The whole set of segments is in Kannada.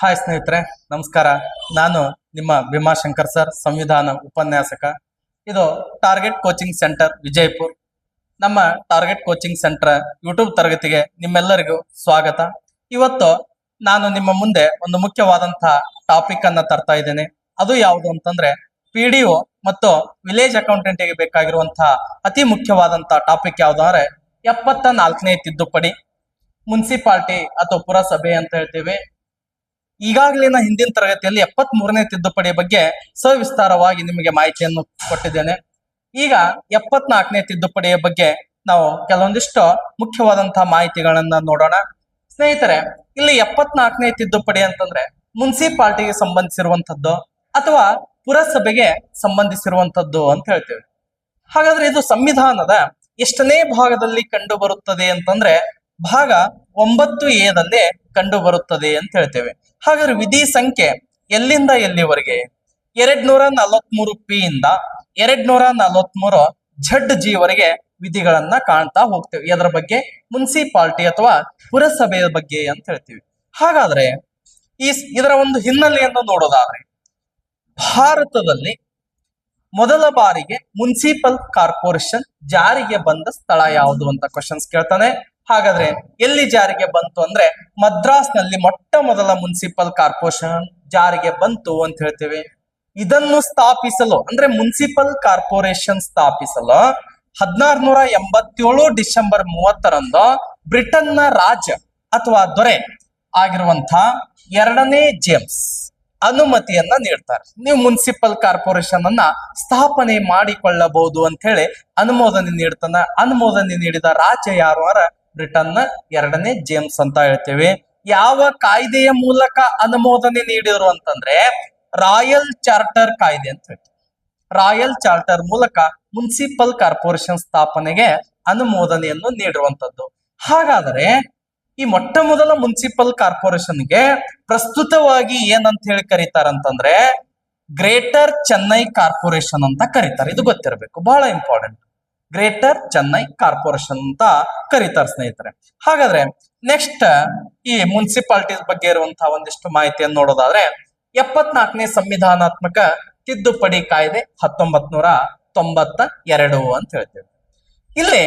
ಹಾಯ್ ಸ್ನೇಹಿತರೆ, ನಮಸ್ಕಾರ. ನಾನು ನಿಮ್ಮ ಭೀಮಾಶಂಕರ್ ಸರ್, ಸಂವಿಧಾನ ಉಪನ್ಯಾಸಕ. ಇದು ಟಾರ್ಗೆಟ್ ಕೋಚಿಂಗ್ ಸೆಂಟರ್ ವಿಜಯಪುರ್. ನಮ್ಮ ಟಾರ್ಗೆಟ್ ಕೋಚಿಂಗ್ ಸೆಂಟರ್ ಯೂಟ್ಯೂಬ್ ತರಗತಿಗೆ ನಿಮ್ಮೆಲ್ಲರಿಗೂ ಸ್ವಾಗತ. ಇವತ್ತು ನಾನು ನಿಮ್ಮ ಮುಂದೆ ಒಂದು ಮುಖ್ಯವಾದಂತಹ ಟಾಪಿಕ್ ಅನ್ನ ತರ್ತಾ ಇದ್ದೇನೆ. ಅದು ಯಾವುದು ಅಂತಂದ್ರೆ ಪಿ ಡಿ ಒ ಮತ್ತು ವಿಲೇಜ್ ಅಕೌಂಟೆಂಟ್ಗೆ ಬೇಕಾಗಿರುವಂತಹ ಅತಿ ಮುಖ್ಯವಾದಂತಹ ಟಾಪಿಕ್ ಯಾವುದು ಅಂದ್ರೆ, ಎಪ್ಪತ್ತ ನಾಲ್ಕನೇ ತಿದ್ದುಪಡಿ. ಮುನ್ಸಿಪಾಲ್ಟಿ ಅಥವಾ ಪುರಸಭೆ ಅಂತ ಹೇಳ್ತೇವೆ. ಈಗಾಗಲೇ ನಾ ಹಿಂದಿನ ತರಗತಿಯಲ್ಲಿ ಎಪ್ಪತ್ತ್ ಮೂರನೇ ತಿದ್ದುಪಡಿ ಬಗ್ಗೆ ಸವಿಸ್ತಾರವಾಗಿ ನಿಮಗೆ ಮಾಹಿತಿಯನ್ನು ಕೊಟ್ಟಿದ್ದೇನೆ. ಈಗ ಎಪ್ಪತ್ನಾಲ್ಕನೇ ತಿದ್ದುಪಡಿಯ ಬಗ್ಗೆ ನಾವು ಕೆಲವೊಂದಿಷ್ಟು ಮುಖ್ಯವಾದಂತಹ ಮಾಹಿತಿಗಳನ್ನ ನೋಡೋಣ. ಸ್ನೇಹಿತರೆ, ಇಲ್ಲಿ ಎಪ್ಪತ್ನಾಲ್ಕನೇ ತಿದ್ದುಪಡಿ ಅಂತಂದ್ರೆ ಮುನ್ಸಿಪಾಲ್ಟಿಗೆ ಸಂಬಂಧಿಸಿರುವಂತದ್ದು ಅಥವಾ ಪುರಸಭೆಗೆ ಸಂಬಂಧಿಸಿರುವಂತದ್ದು ಅಂತ ಹೇಳ್ತೇವೆ. ಹಾಗಾದ್ರೆ ಇದು ಸಂವಿಧಾನದ ಎಷ್ಟನೇ ಭಾಗದಲ್ಲಿ ಕಂಡು ಬರುತ್ತದೆ ಅಂತಂದ್ರೆ ಭಾಗ ಒಂಬತ್ತು ಎದಲ್ಲಿ ಕಂಡು ಬರುತ್ತದೆ ಅಂತ ಹೇಳ್ತೇವೆ. ಹಾಗಾದ್ರೆ ವಿಧಿ ಸಂಖ್ಯೆ ಎಲ್ಲಿಂದ ಎಲ್ಲಿವರೆಗೆ? ಎರಡ್ ನೂರ ನಲವತ್ಮೂರು ಪಿ ಇಂದ ಎರಡ್ ನೂರ ನಲವತ್ಮೂರು ಝಡ್ ಜಿ ವರೆಗೆ ವಿಧಿಗಳನ್ನ ಕಾಣ್ತಾ ಹೋಗ್ತೇವೆ. ಇದರ ಬಗ್ಗೆ? ಮುನ್ಸಿಪಾಲ್ಟಿ ಅಥವಾ ಪುರಸಭೆಯ ಬಗ್ಗೆ ಅಂತ ಹೇಳ್ತೀವಿ. ಹಾಗಾದ್ರೆ ಈ ಇದರ ಒಂದು ಹಿನ್ನೆಲೆಯನ್ನು ನೋಡೋದಾದ್ರೆ, ಭಾರತದಲ್ಲಿ ಮೊದಲ ಬಾರಿಗೆ ಮುನ್ಸಿಪಲ್ ಕಾರ್ಪೊರೇಷನ್ ಜಾರಿಗೆ ಬಂದ ಸ್ಥಳ ಯಾವುದು ಅಂತ ಕ್ವಶನ್ಸ್ ಕೇಳ್ತಾನೆ. ಹಾಗಾದ್ರೆ ಎಲ್ಲಿ ಜಾರಿಗೆ ಬಂತು ಅಂದ್ರೆ ಮದ್ರಾಸ್ನಲ್ಲಿ ಮೊಟ್ಟ ಮೊದಲ ಮುನ್ಸಿಪಲ್ ಕಾರ್ಪೊರೇಷನ್ ಜಾರಿಗೆ ಬಂತು ಅಂತ ಹೇಳ್ತೇವೆ. ಇದನ್ನು ಸ್ಥಾಪಿಸಲು ಅಂದ್ರೆ ಮುನ್ಸಿಪಲ್ ಕಾರ್ಪೊರೇಷನ್ ಸ್ಥಾಪಿಸಲು ಹದಿನಾರುನೂರ ಎಂಬತ್ತೇಳು ಡಿಸೆಂಬರ್ ಮೂವತ್ತರಂದು ಬ್ರಿಟನ್ನ ರಾಜ ಅಥವಾ ದೊರೆ ಆಗಿರುವಂತ ಎರಡನೇ ಜೇಮ್ಸ್ ಅನುಮತಿಯನ್ನ ನೀಡ್ತಾರೆ. ನೀವು ಮುನ್ಸಿಪಲ್ ಕಾರ್ಪೊರೇಷನ್ ಅನ್ನ ಸ್ಥಾಪನೆ ಮಾಡಿಕೊಳ್ಳಬಹುದು ಅಂತ ಹೇಳಿ ಅನುಮೋದನೆ ನೀಡ್ತಾನ. ಅನುಮೋದನೆ ನೀಡಿದ ರಾಜ ಯಾರು ಅರ ಬ್ರಿಟನ್ನ ಎರಡನೇ ಜೇಮ್ಸ್ ಅಂತ ಹೇಳ್ತೇವೆ. ಯಾವ ಕಾಯ್ದೆಯ ಮೂಲಕ ಅನುಮೋದನೆ ನೀಡಿದ್ರು ಅಂತಂದ್ರೆ ರಾಯಲ್ ಚಾರ್ಟರ್ ಕಾಯ್ದೆ ಅಂತ ಹೇಳಿ ರಾಯಲ್ ಚಾರ್ಟರ್ ಮೂಲಕ ಮುನ್ಸಿಪಲ್ ಕಾರ್ಪೊರೇಷನ್ ಸ್ಥಾಪನೆಗೆ ಅನುಮೋದನೆಯನ್ನು ನೀಡಿರುವಂತದ್ದು. ಹಾಗಾದರೆ ಈ ಮೊಟ್ಟ ಮೊದಲ ಮುನ್ಸಿಪಲ್ ಕಾರ್ಪೊರೇಷನ್ಗೆ ಪ್ರಸ್ತುತವಾಗಿ ಏನಂತ ಹೇಳಿ ಕರೀತಾರಂತಂದ್ರೆ ಗ್ರೇಟರ್ ಚೆನ್ನೈ ಕಾರ್ಪೊರೇಷನ್ ಅಂತ ಕರೀತಾರೆ. ಇದು ಗೊತ್ತಿರಬೇಕು. ಬಹಳ ಇಂಪಾರ್ಟೆಂಟ್. ಗ್ರೇಟರ್ ಚೆನ್ನೈ ಕಾರ್ಪೊರೇಷನ್ ಅಂತ ಕರೀತಾರೆ ಸ್ನೇಹಿತರೆ. ಹಾಗಾದ್ರೆ ನೆಕ್ಸ್ಟ್ ಈ ಮುನ್ಸಿಪಾಲಿಟೀಸ್ ಬಗ್ಗೆ ಇರುವಂತಹ ಒಂದಿಷ್ಟು ಮಾಹಿತಿಯನ್ನು ನೋಡೋದಾದ್ರೆ ಎಪ್ಪತ್ನಾಲ್ಕನೇ ಸಂವಿಧಾನಾತ್ಮಕ ತಿದ್ದುಪಡಿ ಕಾಯ್ದೆ ಹತ್ತೊಂಬತ್ ನೂರ ತೊಂಬತ್ತ ಎರಡು ಅಂತ ಹೇಳ್ತೇವೆ. ಇಲ್ಲಿ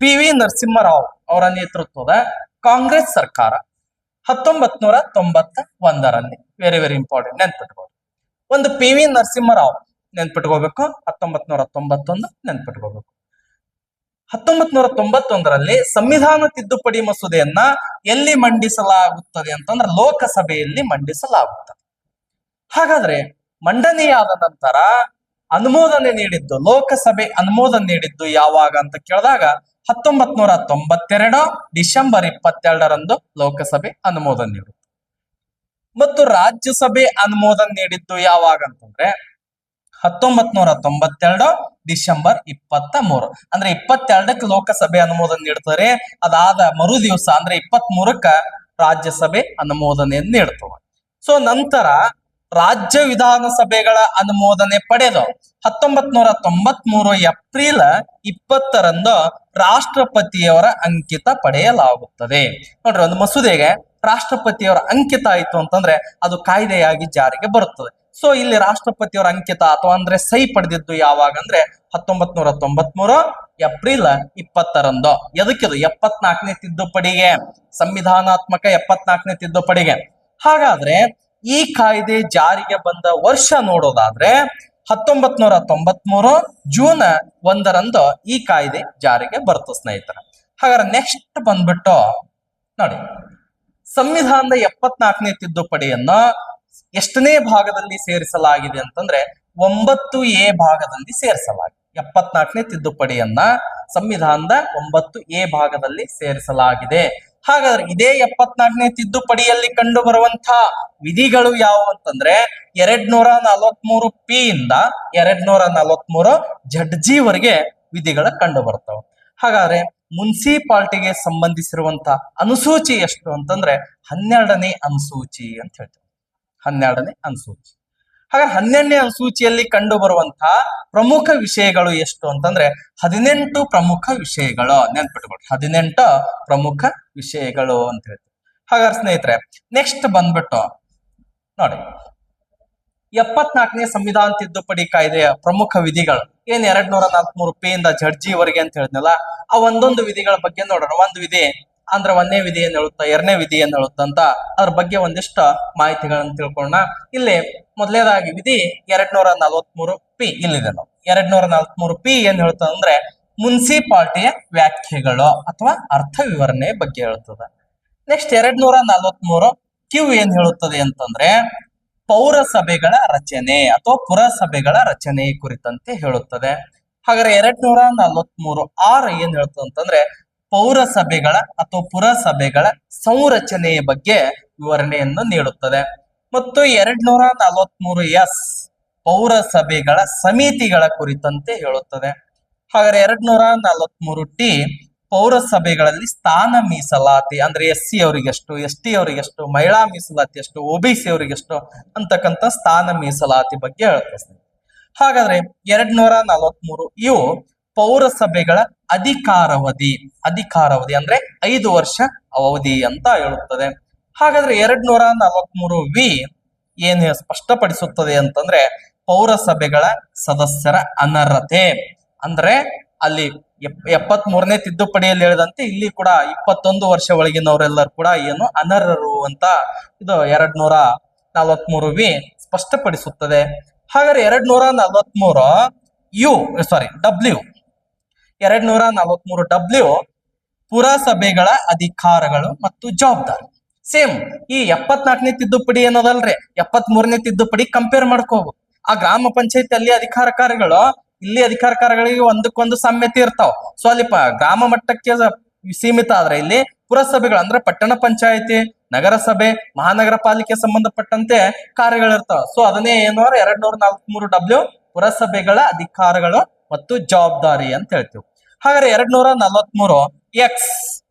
ಪಿ ವಿ ನರಸಿಂಹರಾವ್ ಅವರ ನೇತೃತ್ವದ ಕಾಂಗ್ರೆಸ್ ಸರ್ಕಾರ ಹತ್ತೊಂಬತ್ ನೂರ ತೊಂಬತ್ತ ಒಂದರಲ್ಲಿ ವೆರಿ ವೆರಿ ಇಂಪಾರ್ಟೆಂಟ್ ನೆನ್ಪಿಟ್ಬೋದು ಒಂದು ಪಿ ವಿ ನರಸಿಂಹರಾವ್ ನೆನ್ಪಿಟ್ಕೋಬೇಕು. ಹತ್ತೊಂಬತ್ ನೂರ ತೊಂಬತ್ತೊಂದು ನೆನ್ಪಿಟ್ಕೋಬೇಕು. ಹತ್ತೊಂಬತ್ ನೂರ ತೊಂಬತ್ತೊಂದರಲ್ಲಿ ಸಂವಿಧಾನ ತಿದ್ದುಪಡಿ ಮಸೂದೆಯನ್ನ ಎಲ್ಲಿ ಮಂಡಿಸಲಾಗುತ್ತದೆ ಅಂತಂದ್ರೆ ಲೋಕಸಭೆಯಲ್ಲಿ ಮಂಡಿಸಲಾಗುತ್ತದೆ. ಹಾಗಾದ್ರೆ ಮಂಡನೆಯಾದ ನಂತರ ಅನುಮೋದನೆ ನೀಡಿದ್ದು, ಲೋಕಸಭೆ ಅನುಮೋದನೆ ನೀಡಿದ್ದು ಯಾವಾಗ ಅಂತ ಕೇಳಿದಾಗ ಹತ್ತೊಂಬತ್ ನೂರ ತೊಂಬತ್ತೆರಡು ಡಿಸೆಂಬರ್ ಇಪ್ಪತ್ತೆರಡರಂದು ಲೋಕಸಭೆ ಅನುಮೋದನೆ ನೀಡುತ್ತೆ. ಮತ್ತು ರಾಜ್ಯಸಭೆ ಅನುಮೋದನೆ ನೀಡಿದ್ದು ಯಾವಾಗ ಅಂತಂದ್ರೆ ಹತ್ತೊಂಬತ್ ನೂರ ತೊಂಬತ್ತೆರಡು ಡಿಸೆಂಬರ್ ಇಪ್ಪತ್ತ ಮೂರು ಅಂದ್ರೆ ಇಪ್ಪತ್ತೆರಡಕ್ಕೆ ಲೋಕಸಭೆ ಅನುಮೋದನೆ ನೀಡ್ತಾರೆ ಅದಾದ ಮರು ದಿವಸ ಅಂದ್ರೆ ಇಪ್ಪತ್ತ್ ಮೂರಕ್ಕ ರಾಜ್ಯಸಭೆ ಅನುಮೋದನೆಯನ್ನು ನೀಡ್ತವೆ ಸೊ ನಂತರ ರಾಜ್ಯ ವಿಧಾನಸಭೆಗಳ ಅನುಮೋದನೆ ಪಡೆದು ಹತ್ತೊಂಬತ್ ನೂರ ತೊಂಬತ್ ಮೂರು ಏಪ್ರಿಲ್ ಇಪ್ಪತ್ತರಂದು ರಾಷ್ಟ್ರಪತಿಯವರ ಅಂಕಿತ ಪಡೆಯಲಾಗುತ್ತದೆ. ನೋಡ್ರಿ, ಒಂದು ಮಸೂದೆಗೆ ರಾಷ್ಟ್ರಪತಿಯವರ ಅಂಕಿತ ಆಯ್ತು ಅಂತಂದ್ರೆ ಅದು ಕಾಯ್ದೆಯಾಗಿ ಜಾರಿಗೆ ಬರುತ್ತದೆ. ಸೊ ಇಲ್ಲಿ ರಾಷ್ಟ್ರಪತಿಯವರ ಅಂಕಿತ ಅಥವಾ ಅಂದ್ರೆ ಸಹಿ ಪಡೆದಿದ್ದು ಯಾವಾಗ ಅಂದ್ರೆ ಹತ್ತೊಂಬತ್ ನೂರ ತೊಂಬತ್ ಮೂರು ಏಪ್ರಿಲ್ ಇಪ್ಪತ್ತರಂದು. ಎದಕ್ಕಿದು ಎಪ್ಪತ್ನಾಲ್ಕನೇ ತಿದ್ದುಪಡಿಗೆ. ಸಂವಿಧಾನಾತ್ಮಕ ಎಪ್ಪತ್ನಾಲ್ಕನೇ ತಿದ್ದುಪಡಿಗೆ. ಹಾಗಾದ್ರೆ ಈ ಕಾಯ್ದೆ ಜಾರಿಗೆ ಬಂದ ವರ್ಷ ನೋಡೋದಾದ್ರೆ ಹತ್ತೊಂಬತ್ ನೂರ ತೊಂಬತ್ ಮೂರು ಜೂನ್ ಒಂದರಂದು ಈ ಕಾಯ್ದೆ ಜಾರಿಗೆ ಬರ್ತು ಸ್ನೇಹಿತರ. ಹಾಗಾದ್ರೆ ನೆಕ್ಸ್ಟ್ ಬಂದ್ಬಿಟ್ಟು ನೋಡಿ. ಸಂವಿಧಾನದ ಎಪ್ಪತ್ನಾಲ್ಕನೇ ತಿದ್ದುಪಡಿಯನ್ನ ಎಷ್ಟನೇ ಭಾಗದಲ್ಲಿ ಸೇರಿಸಲಾಗಿದೆ ಅಂತಂದ್ರೆ ಒಂಬತ್ತು ಎ ಭಾಗದಲ್ಲಿ ಸೇರಿಸಲಾಗಿದೆ. ಎಪ್ಪತ್ನಾಲ್ಕನೇ ತಿದ್ದುಪಡಿಯನ್ನ ಸಂವಿಧಾನದ ಒಂಬತ್ತು ಎ ಭಾಗದಲ್ಲಿ ಸೇರಿಸಲಾಗಿದೆ. ಹಾಗಾದ್ರೆ ಇದೇ ಎಪ್ಪತ್ನಾಲ್ಕನೇ ತಿದ್ದುಪಡಿಯಲ್ಲಿ ಕಂಡು ಬರುವಂತಹ ವಿಧಿಗಳು ಯಾವುವು ಅಂತಂದ್ರೆ ಎರಡ್ ನೂರ ನಲವತ್ಮೂರು ಪಿ ಇಂದ ಎರಡ್ ನೂರ ನಲವತ್ಮೂರು ಜಡ್ ಜಿ ವರೆಗೆ ವಿಧಿಗಳು ಕಂಡು ಬರ್ತವೆ ಹಾಗಾದ್ರೆ ಮುನ್ಸಿಪಾಲ್ಟಿಗೆ ಸಂಬಂಧಿಸಿರುವಂತಹ ಅನುಸೂಚಿ ಎಷ್ಟು ಅಂತಂದ್ರೆ ಹನ್ನೆರಡನೇ ಅನುಸೂಚಿ ಅಂತ ಹೇಳ್ತೀವಿ. ಹನ್ನೆರಡನೇ ಅನುಸೂಚಿ. ಹಾಗಾದ್ರೆ ಹನ್ನೆರಡನೇ ಅನುಸೂಚಿಯಲ್ಲಿ ಕಂಡು ಬರುವಂತಹ ಪ್ರಮುಖ ವಿಷಯಗಳು ಎಷ್ಟು ಅಂತಂದ್ರೆ ಹದಿನೆಂಟು ಪ್ರಮುಖ ವಿಷಯಗಳು ನೆನ್ಪಿಟ್ಕೊಳ್ರಿ. ಹದಿನೆಂಟು ಪ್ರಮುಖ ವಿಷಯಗಳು ಅಂತ ಹೇಳ್ತೀವಿ. ಹಾಗಾದ್ರೆ ಸ್ನೇಹಿತರೆ ನೆಕ್ಸ್ಟ್ ಬಂದ್ಬಿಟ್ಟು ನೋಡಿ. ಎಪ್ಪತ್ನಾಲ್ಕನೇ ಸಂವಿಧಾನ ತಿದ್ದುಪಡಿ ಕಾಯ್ದೆಯ ಪ್ರಮುಖ ವಿಧಿಗಳು. ಏನ್ ಎರಡ್ ನೂರ ನಾಲ್ಕಮೂರು ಪಿ ಇಂದ ಜಡ್ಜಿವರೆಗೆ ಅಂತ ಹೇಳಿದ್ನಲ್ಲ, ಆ ಒಂದೊಂದು ವಿಧಿಗಳ ಬಗ್ಗೆ ನೋಡೋಣ. ಒಂದು ವಿಧಿ ಅಂದ್ರೆ ಒಂದನೇ ವಿಧಿ ಏನ್ ಹೇಳುತ್ತಾ, ಎರಡನೇ ವಿಧಿ ಏನ್ ಹೇಳುತ್ತ ಅಂತ ಅದ್ರ ಬಗ್ಗೆ ಒಂದಿಷ್ಟು ಮಾಹಿತಿಗಳನ್ನ ತಿಳ್ಕೊಳ್ಳೋಣ. ಇಲ್ಲಿ ಮೊದಲನೇದಾಗಿ ವಿಧಿ ಎರಡ್ ನೂರ ನಲವತ್ಮೂರು ಪಿ ಇಲ್ಲಿದೆ ನಾವು ಎರಡ್ ನಲವತ್ಮೂರು ಪಿ ಏನ್ ಹೇಳ್ತದೆ ಅಂದ್ರೆ ಮುನ್ಸಿಪಾಲ್ಟಿಯ ವ್ಯಾಖ್ಯೆಗಳು ಅಥವಾ ಅರ್ಥ ವಿವರಣೆ ಬಗ್ಗೆ ಹೇಳ್ತದೆ ನೆಕ್ಸ್ಟ್ ಎರಡ್ ನೂರ ನಲವತ್ಮೂರು ಕ್ಯೂ ಏನ್ ಹೇಳುತ್ತದೆ ಅಂತಂದ್ರೆ ಪೌರಸಭೆಗಳ ರಚನೆ ಅಥವಾ ಪುರಸಭೆಗಳ ರಚನೆ ಕುರಿತಂತೆ ಹೇಳುತ್ತದೆ. ಹಾಗಾದ್ರೆ ಎರಡ್ ನೂರ ನಲವತ್ಮೂರು ಆರ್ ಏನ್ ಹೇಳ್ತದೆ ಅಂತಂದ್ರೆ ಪೌರಸಭೆಗಳ ಅಥವಾ ಪುರಸಭೆಗಳ ಸಂರಚನೆಯ ಬಗ್ಗೆ ವಿವರಣೆಯನ್ನು ನೀಡುತ್ತದೆ. ಮತ್ತು ಎರಡ್ ನೂರ ನಲವತ್ಮೂರು ಎಸ್ ಪೌರಸಭೆಗಳ ಸಮಿತಿಗಳ ಕುರಿತಂತೆ ಹೇಳುತ್ತದೆ. ಹಾಗಾದ್ರೆ ಎರಡ್ ನೂರ ನಲವತ್ಮೂರು ಟಿ ಪೌರಸಭೆಗಳಲ್ಲಿ ಸ್ಥಾನ ಮೀಸಲಾತಿ ಅಂದ್ರೆ ಎಸ್ ಸಿ ಅವರಿಗೆಷ್ಟು ಎಸ್ ಟಿ ಅವರಿಗೆಷ್ಟು, ಮಹಿಳಾ ಮೀಸಲಾತಿ ಎಷ್ಟು, ಒ ಬಿ ಸಿ ಅವರಿಗೆಷ್ಟು ಅಂತಕ್ಕಂಥ ಸ್ಥಾನ ಮೀಸಲಾತಿ ಬಗ್ಗೆ ಹೇಳ್ತಾರೆ ಹಾಗಾದ್ರೆ ಎರಡ್ ನೂರ ನಲವತ್ಮೂರು ಇವು ಪೌರಸಭೆಗಳ ಅಧಿಕಾರಾವಧಿ ಅಧಿಕಾರಾವಧಿ ಅಂದ್ರೆ ಐದು ವರ್ಷ ಅವಧಿ ಅಂತ ಹೇಳುತ್ತದೆ. ಹಾಗಾದ್ರೆ ಎರಡ್ ನೂರ ನಲವತ್ಮೂರು ವಿ ಏನ್ ಸ್ಪಷ್ಟಪಡಿಸುತ್ತದೆ ಅಂತಂದ್ರೆ ಪೌರಸಭೆಗಳ ಸದಸ್ಯರ ಅನರ್ಹತೆ. ಅಂದ್ರೆ ಅಲ್ಲಿ ಎಪ್ಪತ್ ಮೂರನೇ ತಿದ್ದುಪಡಿಯಲ್ಲಿ ಹೇಳಿದಂತೆ ಇಲ್ಲಿ ಕೂಡ ಇಪ್ಪತ್ತೊಂದು ವರ್ಷ ಒಳಗಿನವರೆಲ್ಲರೂ ಕೂಡ ಏನು ಅನರ್ಹರು ಅಂತ ಇದು ಎರಡ್ ನೂರ ನಲವತ್ಮೂರು ವಿ ಸ್ಪಷ್ಟಪಡಿಸುತ್ತದೆ. ಹಾಗಾದ್ರೆ ಎರಡ್ ನೂರ ನಲವತ್ಮೂರು ಯು ಸಾರಿ ಡಬ್ಲ್ಯೂ ಎರಡ್ ನೂರ ನಲವತ್ಮೂರು ಡಬ್ಲ್ಯೂ ಪುರಸಭೆಗಳ ಅಧಿಕಾರಗಳು ಮತ್ತು ಜವಾಬ್ದಾರಿ. ಸೇಮ್ ಈ ಎಪ್ಪತ್ನಾಲ್ಕನೇ ತಿದ್ದುಪಡಿ ಏನದಲ್ರಿ ಎಪ್ಪತ್ ಮೂರನೇ ತಿದ್ದುಪಡಿ ಕಂಪೇರ್ ಮಾಡ್ಕೋಬಹುದು ಆ ಗ್ರಾಮ ಪಂಚಾಯತ್ ಅಲ್ಲಿ ಅಧಿಕಾರ ಕಾರ್ಯಗಳು, ಇಲ್ಲಿ ಅಧಿಕಾರ ಕಾರ್ಯಗಳಿಗೆ ಒಂದಕ್ಕೊಂದು ಸಾಮ್ಯತೆ ಇರ್ತಾವ. ಸೊ ಅಲ್ಲಿ ಗ್ರಾಮ ಮಟ್ಟಕ್ಕೆ ಸೀಮಿತ ಆದ್ರೆ ಇಲ್ಲಿ ಪುರಸಭೆಗಳು ಅಂದ್ರೆ ಪಟ್ಟಣ ಪಂಚಾಯತಿ, ನಗರಸಭೆ, ಮಹಾನಗರ ಪಾಲಿಕೆ ಸಂಬಂಧಪಟ್ಟಂತೆ ಕಾರ್ಯಗಳಿರ್ತಾವ. ಸೊ ಅದನ್ನೇ ಏನು ಎರಡ್ ನೂರ ನಾಲ್ಕಮೂರು ಡಬ್ಲ್ಯೂ ಪುರಸಭೆಗಳ ಅಧಿಕಾರಗಳು ಮತ್ತು ಜವಾಬ್ದಾರಿ ಅಂತ ಹೇಳ್ತೀವಿ. ಹಾಗಾದ್ರೆ ಎರಡ್ ನೂರ ನಲವತ್ಮೂರು ಎಕ್ಸ್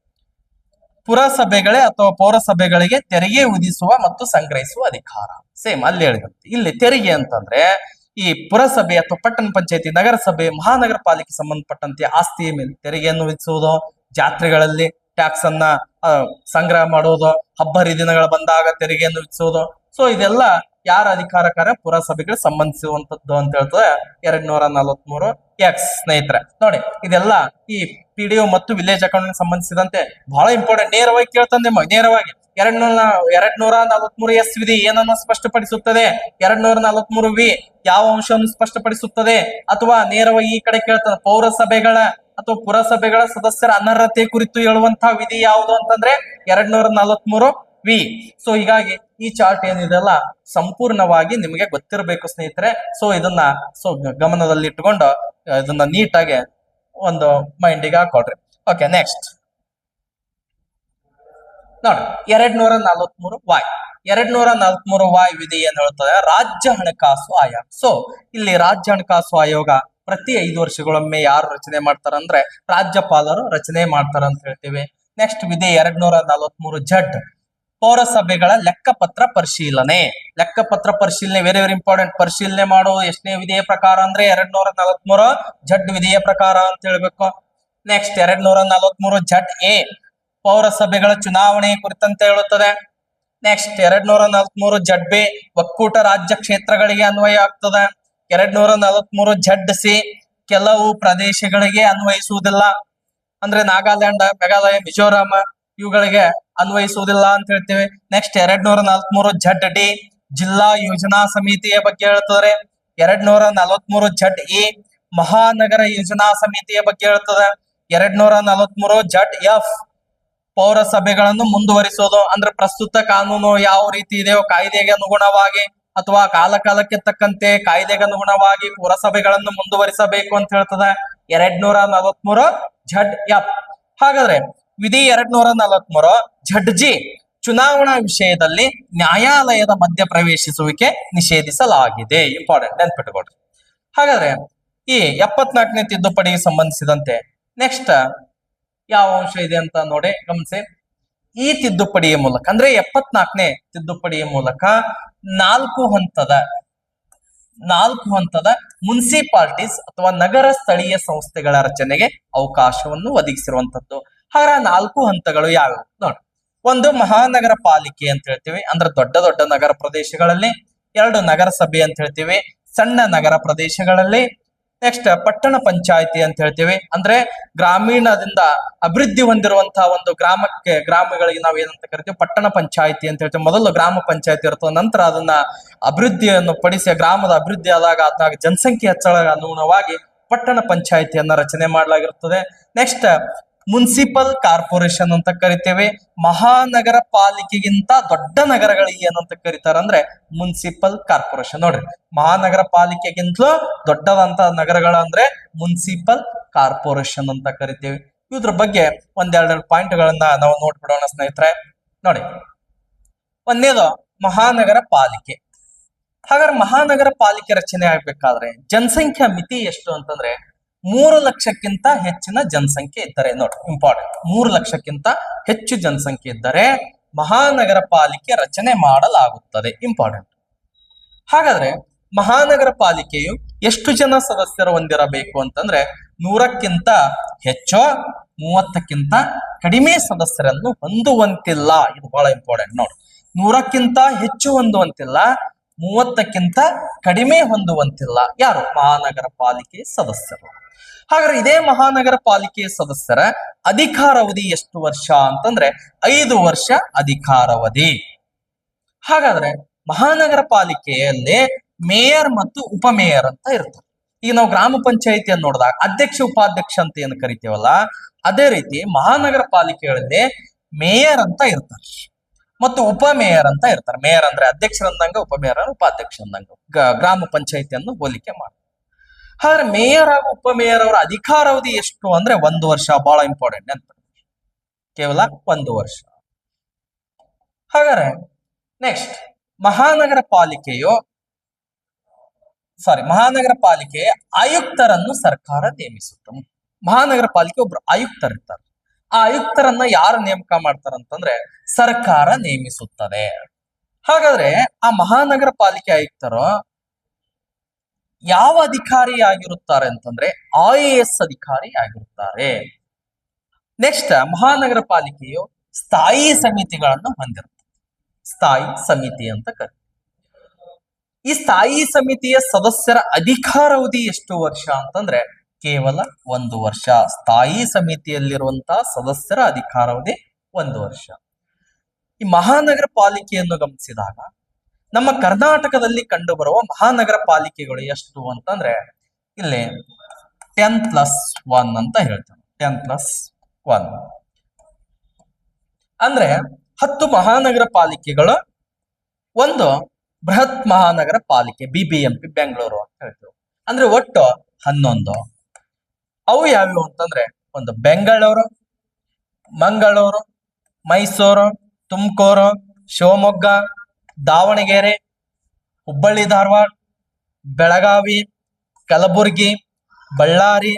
ಪುರಸಭೆಗಳೇ ಅಥವಾ ಪೌರಸಭೆಗಳಿಗೆ ತೆರಿಗೆ ವಿಧಿಸುವ ಮತ್ತು ಸಂಗ್ರಹಿಸುವ ಅಧಿಕಾರ. ಸೇಮ್ ಅಲ್ಲಿ ಹೇಳಿದಂತೆ. ಇಲ್ಲಿ ತೆರಿಗೆ ಅಂತಂದ್ರೆ ಈ ಪುರಸಭೆ ಅಥವಾ ಪಟ್ಟಣ ಪಂಚಾಯತಿ, ನಗರಸಭೆ ಮಹಾನಗರ ಪಾಲಿಕೆ ಸಂಬಂಧಪಟ್ಟಂತೆ ಆಸ್ತಿಯ ಮೇಲೆ ತೆರಿಗೆಯನ್ನು ವಿಧಿಸುವುದು, ಜಾತ್ರೆಗಳಲ್ಲಿ ಟ್ಯಾಕ್ಸ್ ಅನ್ನ ಸಂಗ್ರಹ ಮಾಡುವುದು ಹಬ್ಬ ಹರಿದಿನಗಳು ಬಂದಾಗ ತೆರಿಗೆಯನ್ನು ವಿಧಿಸುವುದು. ಸೊ ಇದೆಲ್ಲ ಯಾರ ಅಧಿಕಾರ ಕಾರ್ಯ? ಪುರಸಭೆಗಳಿಗೆ ಸಂಬಂಧಿಸುವಂತದ್ದು ಅಂತ ಹೇಳ್ತದೆ. ಎರಡ್ ನೂರ ನಲವತ್ಮೂರು ಎಕ್ಸ್ ಸ್ನೇಹಿತರೆ. ನೋಡಿ, ಇದೆಲ್ಲ ಈ ಪಿ ಮತ್ತು ವಿಲೇಜ್ ಅಕೌಂಟ್ ಸಂಬಂಧಿಸಿದಂತೆ ಬಹಳ ಇಂಪಾರ್ಟೆಂಟ್ ನೇರವಾಗಿ ಕೇಳ್ತಾನೆ ನೇರವಾಗಿ. ಎರಡ್ ನೂರ ಎರಡ್ ನೂರ ನಲವತ್ಮೂರು ಎಸ್ ವಿಧಿ ಏನನ್ನು ಸ್ಪಷ್ಟಪಡಿಸುತ್ತದೆ? ಎರಡ್ ನೂರ ನಲವತ್ಮೂರು ವಿ ಯಾವ ಅಂಶವನ್ನು ಸ್ಪಷ್ಟಪಡಿಸುತ್ತದೆ? ಅಥವಾ ನೇರವಾಗಿ ಈ ಕಡೆ ಕೇಳ್ತದೆ ಪೌರಸಭೆಗಳ ಅಥವಾ ಪುರಸಭೆಗಳ ಸದಸ್ಯರ ಅನರ್ಹತೆ ಕುರಿತು ಹೇಳುವಂತಹ ವಿಧಿ ಯಾವುದು ಅಂತಂದ್ರೆ ಎರಡ್ ನೂರ ನಲವತ್ಮೂರು ವಿ. ಸೊ ಹೀಗಾಗಿ ಈ ಚಾರ್ಟ್ ಏನಿದೆಲ್ಲ ಸಂಪೂರ್ಣವಾಗಿ ನಿಮಗೆ ಗೊತ್ತಿರಬೇಕು ಸ್ನೇಹಿತರೆ. ಸೊ ಇದನ್ನ ಸೊ ಗಮನದಲ್ಲಿ ಇಟ್ಕೊಂಡು ಇದನ್ನ ನೀಟಾಗಿ ಒಂದು ಮೈಂಡಿಗೆ ಹಾಕೊಳ್ರಿ. ಓಕೆ ನೆಕ್ಸ್ಟ್ ನೋಡಿ ಎರಡ್ ನೂರ ನಲವತ್ಮೂರು ವಾಯ್ ಎರಡ್ ನೂರ ನಲವತ್ಮೂರು ವಾಯ್ ವಿಧಿ ಏನ್ ಹೇಳ್ತದೆ? ರಾಜ್ಯ ಹಣಕಾಸು ಆಯೋಗ. ಸೊ ಇಲ್ಲಿ ರಾಜ್ಯ ಹಣಕಾಸು ಆಯೋಗ ಪ್ರತಿ ಐದು ವರ್ಷಗಳೊಮ್ಮೆ ಯಾರು ರಚನೆ ಮಾಡ್ತಾರಂದ್ರೆ ರಾಜ್ಯಪಾಲರು ರಚನೆ ಮಾಡ್ತಾರಂತ ಹೇಳ್ತೀವಿ. ನೆಕ್ಸ್ಟ್ ವಿಧಿ ಎರಡ್ ನೂರ ನಲವತ್ಮೂರು ಜಡ್ ಪೌರಸಭೆಗಳ ಲೆಕ್ಕಪತ್ರ ಪರಿಶೀಲನೆ. ಲೆಕ್ಕಪತ್ರ ಪರಿಶೀಲನೆ ವೆರಿ ವೆರಿ ಇಂಪಾರ್ಟೆಂಟ್ ಪರಿಶೀಲನೆ ಮಾಡೋ ಎಷ್ಟನೇ ವಿಧಿಯ ಪ್ರಕಾರ ಅಂದ್ರೆ ಎರಡ್ ನೂರ ನಲವತ್ಮೂರು ಜಡ್ ವಿಧಿಯ ಪ್ರಕಾರ ಅಂತ ಹೇಳ್ಬೇಕು. ನೆಕ್ಸ್ಟ್ ಎರಡ್ ನೂರ ನಲವತ್ಮೂರು ಜಡ್ ಎ ಪೌರಸಭೆಗಳ ಚುನಾವಣೆ ಕುರಿತಂತೆ ಹೇಳುತ್ತದೆ. ನೆಕ್ಸ್ಟ್ ಎರಡ್ ನೂರ ನಲವತ್ಮೂರು ಜಡ್ ಬಿ ಒಕ್ಕೂಟ ರಾಜ್ಯ ಕ್ಷೇತ್ರಗಳಿಗೆ ಅನ್ವಯ ಆಗ್ತದೆ. ಎರಡ್ ನೂರ ನಲವತ್ಮೂರು ಜಡ್ ಸಿ ಕೆಲವು ಪ್ರದೇಶಗಳಿಗೆ ಅನ್ವಯಿಸುವುದಿಲ್ಲ. ಅಂದ್ರೆ ನಾಗಾಲ್ಯಾಂಡ್, ಮೇಘಾಲಯ, ಮಿಜೋರಾಂ ಇವುಗಳಿಗೆ ಅನ್ವಯಿಸುವುದಿಲ್ಲ ಅಂತ ಹೇಳ್ತೇವೆ. ನೆಕ್ಸ್ಟ್ ಎರಡ್ ನೂರ ನಲವತ್ಮೂರು ಜಡ್ ಡಿ ಜಿಲ್ಲಾ ಯೋಜನಾ ಸಮಿತಿಯ ಬಗ್ಗೆ ಹೇಳ್ತಾರೆ ಎರಡ್ ನೂರ ನಲವತ್ಮೂರು ಜಡ್ ಇ ಮಹಾನಗರ ಯೋಜನಾ ಸಮಿತಿಯ ಬಗ್ಗೆ ಹೇಳ್ತದೆ. ಎರಡ್ ನೂರ ನಲವತ್ಮೂರು ಜಡ್ ಎಫ್ ಪೌರಸಭೆಗಳನ್ನು ಮುಂದುವರಿಸೋದು? ಅಂದ್ರೆ ಪ್ರಸ್ತುತ ಕಾನೂನು ಯಾವ ರೀತಿ ಇದೆಯೋ ಕಾಯ್ದೆಗೆ ಅನುಗುಣವಾಗಿ ಅಥವಾ ಕಾಲಕಾಲಕ್ಕೆ ತಕ್ಕಂತೆ ಕಾಯ್ದೆಗೆ ಅನುಗುಣವಾಗಿ ಪುರಸಭೆಗಳನ್ನು ಮುಂದುವರಿಸಬೇಕು ಅಂತ ಹೇಳ್ತದೆ. ಎರಡ್ ನೂರ ನಲವತ್ಮೂರು ಝಡ್ ಎಫ್. ಹಾಗಾದ್ರೆ ವಿಧಿ ಎರಡ್ ನೂರ ನಲವತ್ಮೂರು ಝಡ್ ಜಿ, ಚುನಾವಣಾ ವಿಷಯದಲ್ಲಿ ನ್ಯಾಯಾಲಯದ ಮಧ್ಯ ಪ್ರವೇಶಿಸುವಿಕೆ ನಿಷೇಧಿಸಲಾಗಿದೆ. ಇಂಪಾರ್ಟೆಂಟ್ ನೆನ್ಪಿಟ್ಕೊಡ್ರಿ ಹಾಗಾದ್ರೆ ಈ ಎಪ್ಪತ್ನಾಲ್ಕನೇ ತಿದ್ದುಪಡಿಗೆ ಸಂಬಂಧಿಸಿದಂತೆ ನೆಕ್ಸ್ಟ್ ಯಾವ ಅಂಶ ಇದೆ ಅಂತ ನೋಡಿ, ಗಮನಿಸಿ. ಈ ತಿದ್ದುಪಡಿಯ ಮೂಲಕ, ಅಂದ್ರೆ ಎಪ್ಪತ್ನಾಲ್ಕನೇ ತಿದ್ದುಪಡಿಯ ಮೂಲಕ ನಾಲ್ಕು ಹಂತದ ನಾಲ್ಕು ಹಂತದ ಮುನ್ಸಿಪಾಲಿಟೀಸ್ ಅಥವಾ ನಗರ ಸ್ಥಳೀಯ ಸಂಸ್ಥೆಗಳ ರಚನೆಗೆ ಅವಕಾಶವನ್ನು ಒದಗಿಸಿರುವಂತದ್ದು ಹಾಗ ನಾಲ್ಕು ಹಂತಗಳು ಯಾವ್ಯಾವು? ನೋಡಿ, ಒಂದು ಮಹಾನಗರ ಪಾಲಿಕೆ ಅಂತ ಹೇಳ್ತೀವಿ, ಅಂದ್ರೆ ದೊಡ್ಡ ದೊಡ್ಡ ನಗರ ಪ್ರದೇಶಗಳಲ್ಲಿ, ಎರಡು ನಗರಸಭೆ ಅಂತ ಹೇಳ್ತೀವಿ, ಸಣ್ಣ ನಗರ ಪ್ರದೇಶಗಳಲ್ಲಿ ನೆಕ್ಸ್ಟ್ ಪಟ್ಟಣ ಪಂಚಾಯತಿ ಅಂತ ಹೇಳ್ತೀವಿ. ಅಂದ್ರೆ ಗ್ರಾಮೀಣದಿಂದ ಅಭಿವೃದ್ಧಿ ಹೊಂದಿರುವಂತಹ ಒಂದು ಗ್ರಾಮಕ್ಕೆ, ಗ್ರಾಮಗಳಿಗೆ ನಾವು ಏನಂತ ಕರಿತೀವಿ? ಪಟ್ಟಣ ಪಂಚಾಯತಿ ಅಂತ ಹೇಳ್ತೀವಿ. ಮೊದಲು ಗ್ರಾಮ ಪಂಚಾಯತಿ ಇರ್ತದೆ, ನಂತರ ಅದನ್ನ ಅಭಿವೃದ್ಧಿಯನ್ನು ಪಡಿಸಿ, ಗ್ರಾಮದ ಅಭಿವೃದ್ಧಿ ಆದಾಗ ಅದಾಗ ಜನಸಂಖ್ಯೆ ಹೆಚ್ಚಳ ಅನುಗುಣವಾಗಿ ಪಟ್ಟಣ ಪಂಚಾಯತಿಯನ್ನ ರಚನೆ ಮಾಡಲಾಗಿರುತ್ತದೆ. ನೆಕ್ಸ್ಟ್ ಮುನ್ಸಿಪಲ್ ಕಾರ್ಪೊರೇಷನ್ ಅಂತ ಕರಿತೇವೆ. ಮಹಾನಗರ ಪಾಲಿಕೆಗಿಂತ ದೊಡ್ಡ ನಗರಗಳಿಗೆ ಏನಂತ ಕರೀತಾರಂದ್ರೆ ಮುನ್ಸಿಪಲ್ ಕಾರ್ಪೊರೇಷನ್ ನೋಡ್ರಿ. ಮಹಾನಗರ ಪಾಲಿಕೆಗಿಂತಲೂ ದೊಡ್ಡದಂತ ನಗರಗಳಂದ್ರೆ ಮುನ್ಸಿಪಲ್ ಕಾರ್ಪೊರೇಷನ್ ಅಂತ ಕರಿತೇವೆ. ಇದ್ರ ಬಗ್ಗೆ ಒಂದೆರಡು ಪಾಯಿಂಟ್ ಗಳನ್ನ ನಾವು ನೋಡ್ಬಿಡೋಣ ಸ್ನೇಹಿತರೆ. ನೋಡಿ, ಒಂದೇದು ಮಹಾನಗರ ಪಾಲಿಕೆ. ಹಾಗಾದ್ರೆ ಮಹಾನಗರ ಪಾಲಿಕೆ ರಚನೆ ಆಗ್ಬೇಕಾದ್ರೆ ಜನಸಂಖ್ಯಾ ಮಿತಿ ಎಷ್ಟು ಅಂತಂದ್ರೆ ಮೂರು ಲಕ್ಷಕ್ಕಿಂತ ಹೆಚ್ಚಿನ ಜನಸಂಖ್ಯೆ ಇದ್ದರೆ ನೋಡಿ ಇಂಪಾರ್ಟೆಂಟ್ ಮೂರು ಲಕ್ಷಕ್ಕಿಂತ ಹೆಚ್ಚು ಜನಸಂಖ್ಯೆ ಇದ್ದರೆ ಮಹಾನಗರ ಪಾಲಿಕೆ ರಚನೆ ಮಾಡಲಾಗುತ್ತದೆ ಇಂಪಾರ್ಟೆಂಟ್ ಹಾಗಾದ್ರೆ ಮಹಾನಗರ ಪಾಲಿಕೆಯು ಎಷ್ಟು ಜನ ಸದಸ್ಯರು ಹೊಂದಿರಬೇಕು ಅಂತಂದ್ರೆ ನೂರಕ್ಕಿಂತ ಹೆಚ್ಚು ಮೂವತ್ತಕ್ಕಿಂತ ಕಡಿಮೆ ಸದಸ್ಯರನ್ನು ಹೊಂದುವಂತಿಲ್ಲ. ಇದು ಬಹಳ ಇಂಪಾರ್ಟೆಂಟ್ ನೋಡಿ ನೂರಕ್ಕಿಂತ ಹೆಚ್ಚು ಹೊಂದುವಂತಿಲ್ಲ ಮೂವತ್ತಕ್ಕಿಂತ ಕಡಿಮೆ ಹೊಂದುವಂತಿಲ್ಲ. ಯಾರು? ಮಹಾನಗರ ಪಾಲಿಕೆ ಸದಸ್ಯರು. ಹಾಗಾದ್ರೆ ಇದೇ ಮಹಾನಗರ ಪಾಲಿಕೆ ಸದಸ್ಯರ ಅಧಿಕಾರಾವಧಿ ಎಷ್ಟು ವರ್ಷ ಅಂತಂದ್ರೆ ಐದು ವರ್ಷ ಅಧಿಕಾರಾವಧಿ. ಹಾಗಾದ್ರೆ ಮಹಾನಗರ ಪಾಲಿಕೆಯಲ್ಲಿ ಮೇಯರ್ ಮತ್ತು ಉಪಮೇಯರ್ ಅಂತ ಇರ್ತಾರೆ ಈಗ ನಾವು ಗ್ರಾಮ ಪಂಚಾಯಿತಿಯನ್ನು ನೋಡಿದಾಗ ಅಧ್ಯಕ್ಷ, ಉಪಾಧ್ಯಕ್ಷ ಅಂತ ಏನು ಕರಿತೀವಲ್ಲ, ಅದೇ ರೀತಿ ಮಹಾನಗರ ಪಾಲಿಕೆಗಳಲ್ಲಿ ಮೇಯರ್ ಅಂತ ಇರ್ತಾರೆ. ಮತ್ತು ಉಪಮೇಯರ್ ಅಂತ ಇರ್ತಾರೆ. ಮೇಯರ್ ಅಂದ್ರೆ ಅಧ್ಯಕ್ಷರಂದಂಗ, ಉಪಮೇಯರ್ ಉಪಾಧ್ಯಕ್ಷ ಅಂದಂಗ ಗ್ರಾಮ ಪಂಚಾಯಿತಿಯನ್ನು ಹೋಲಿಕೆ ಮಾಡಿ. ಆದ್ರೆ ಮೇಯರ್ ಹಾಗೂ ಉಪಮೇಯರ್ ಅವರ ಅಧಿಕಾರಾವಧಿ ಎಷ್ಟು ಅಂದ್ರೆ ಒಂದು ವರ್ಷ ಬಹಳ ಇಂಪಾರ್ಟೆಂಟ್ ಅಂತ. ಕೇವಲ ಒಂದು ವರ್ಷ. ಹಾಗಾದ್ರೆ ನೆಕ್ಸ್ಟ್ ಮಹಾನಗರ ಪಾಲಿಕೆಯು ಸಾರಿ ಮಹಾನಗರ ಪಾಲಿಕೆ ಆಯುಕ್ತರನ್ನು ಸರ್ಕಾರ ನೇಮಿಸುತ್ತೆ. ಮಹಾನಗರ ಪಾಲಿಕೆ ಒಬ್ರು ಆಯುಕ್ತರಿರ್ತಾರೆ. ಆ ಆಯುಕ್ತರನ್ನ ಯಾರು ನೇಮಕ ಮಾಡ್ತಾರಂತಂದ್ರೆ ಸರ್ಕಾರ ನೇಮಿಸುತ್ತದೆ. ಹಾಗಾದ್ರೆ ಆ ಮಹಾನಗರ ಪಾಲಿಕೆ ಆಯುಕ್ತರು ಯಾವ ಅಧಿಕಾರಿ ಆಗಿರುತ್ತಾರೆ ಅಂತಂದ್ರೆ ಐ ಅಧಿಕಾರಿ ಆಗಿರುತ್ತಾರೆ. ನೆಕ್ಸ್ಟ್ ಮಹಾನಗರ ಪಾಲಿಕೆಯು ಸ್ಥಾಯಿ ಸಮಿತಿಗಳನ್ನು ಹೊಂದಿರುತ್ತೆ. ಸ್ಥಾಯಿ ಸಮಿತಿ ಅಂತ ಕರಿ ಈ ಸ್ಥಾಯಿ ಸಮಿತಿಯ ಸದಸ್ಯರ ಅಧಿಕಾರಾವಧಿ ಎಷ್ಟು ವರ್ಷ ಅಂತಂದ್ರೆ ಕೇವಲ ಒಂದು ವರ್ಷ. ಸ್ಥಾಯಿ ಸಮಿತಿಯಲ್ಲಿರುವಂತಹ ಸದಸ್ಯರ ಅಧಿಕಾರಾವಧಿ ಒಂದು ವರ್ಷ. ಈ ಮಹಾನಗರ ಪಾಲಿಕೆಯನ್ನು ಗಮನಿಸಿದಾಗ ನಮ್ಮ ಕರ್ನಾಟಕದಲ್ಲಿ ಕಂಡುಬರುವ ಮಹಾನಗರ ಪಾಲಿಕೆಗಳು ಎಷ್ಟು ಅಂತಂದ್ರೆ ಇಲ್ಲಿ ಟೆನ್ ಪ್ಲಸ್ ಒನ್ ಅಂತ ಹೇಳ್ತಾರೆ ಟೆನ್ ಪ್ಲಸ್ ಒನ್ ಅಂದ್ರೆ ಹತ್ತು ಮಹಾನಗರ ಪಾಲಿಕೆಗಳು, ಒಂದು Bruhat Mahanagara Palike B B M Bengaluru ಅಂತ ಹೇಳ್ತೇವೆ. ಅಂದ್ರೆ ಒಟ್ಟು ಹನ್ನೊಂದು. ಅವು ಯಾವ್ಯಾವು ಅಂತಂದ್ರೆ ಒಂದು ಬೆಂಗಳೂರು, ಮಂಗಳೂರು, ಮೈಸೂರು, ತುಮಕೂರು, ಶಿವಮೊಗ್ಗ, ದಾವಣಗೆರೆ, ಹುಬ್ಬಳ್ಳಿ, ಧಾರವಾಡ, ಬೆಳಗಾವಿ, ಕಲಬುರಗಿ, ಬಳ್ಳಾರಿ